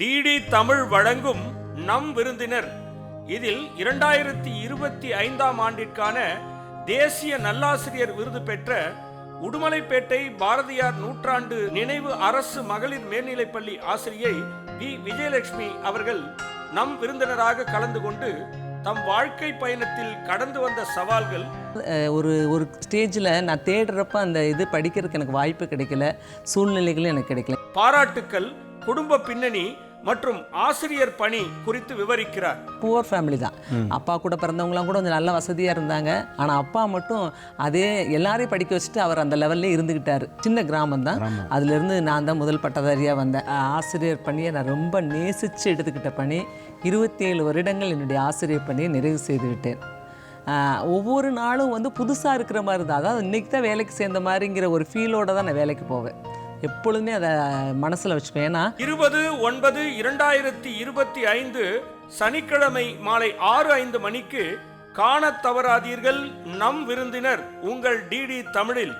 DD Tamil வழங்கும் நம் விருந்தினர். இதில் இரண்டாயிரத்தி இருபத்தி ஐந்தாம் ஆண்டிற்கான தேசிய நல்லாசிரியர் விருது பெற்ற உடுமலைப்பேட்டை பாரதியார் நூற்றாண்டு நினைவு அரசு மகளிர் மேல்நிலைப்பள்ளி ஆசிரியை வி. விஜயலட்சுமி அவர்கள் நம் விருந்தினராக கலந்து கொண்டு தம் வாழ்க்கை பயணத்தில் கடந்து வந்த சவால்கள். ஒரு ஒரு ஸ்டேஜில் நான் தேடுறப்ப அந்த இது படிக்கிறதுக்கு எனக்கு வாய்ப்பு கிடைக்கல. சூழ்நிலைகளும் எனக்கு கிடைக்கல. பாராட்டுக்கள் குடும்ப பின்னணி மற்றும் ஆசிரியர் பணி குறித்து விவரிக்கிறார். புவர் ஃபேமிலி தான். அப்பா கூட பிறந்தவங்களாம் கூட கொஞ்சம் நல்ல வசதியாக இருந்தாங்க. ஆனால் அப்பா மட்டும் அதே எல்லாரையும் படிக்க வச்சுட்டு அவர் அந்த லெவல்லே இருந்துக்கிட்டாரு சின்ன கிராமம் தான். அதுலேருந்து நான் தான் முதல் பட்டதாரியாக வந்தேன். ஆசிரியர் பணியை நான் ரொம்ப நேசித்து எடுத்துக்கிட்ட பணி இருபத்தி ஏழு வருடங்கள் என்னுடைய ஆசிரியர் பணியை நிறைவு செய்து விட்டேன். ஆஹ் ஒவ்வொரு நாளும் வந்து புதுசாக இருக்கிற மாதிரி தான். அதாவது இன்றைக்கி தான் வேலைக்கு சேர்ந்த மாதிரிங்கிற ஒரு ஃபீலோட தான் நான் வேலைக்கு போவேன். எப்பொழுதுமே அதை மனசில் வச்சுப்பேன். ஏன்னா இருபது ஒன்பது இரண்டாயிரத்தி இருபத்தி ஐந்து சனிக்கிழமை மாலை ஆறு ஐந்து மணிக்கு காணத் தவறாதீர்கள். நம் விருந்தினர் உங்கள் டிடி தமிழில்.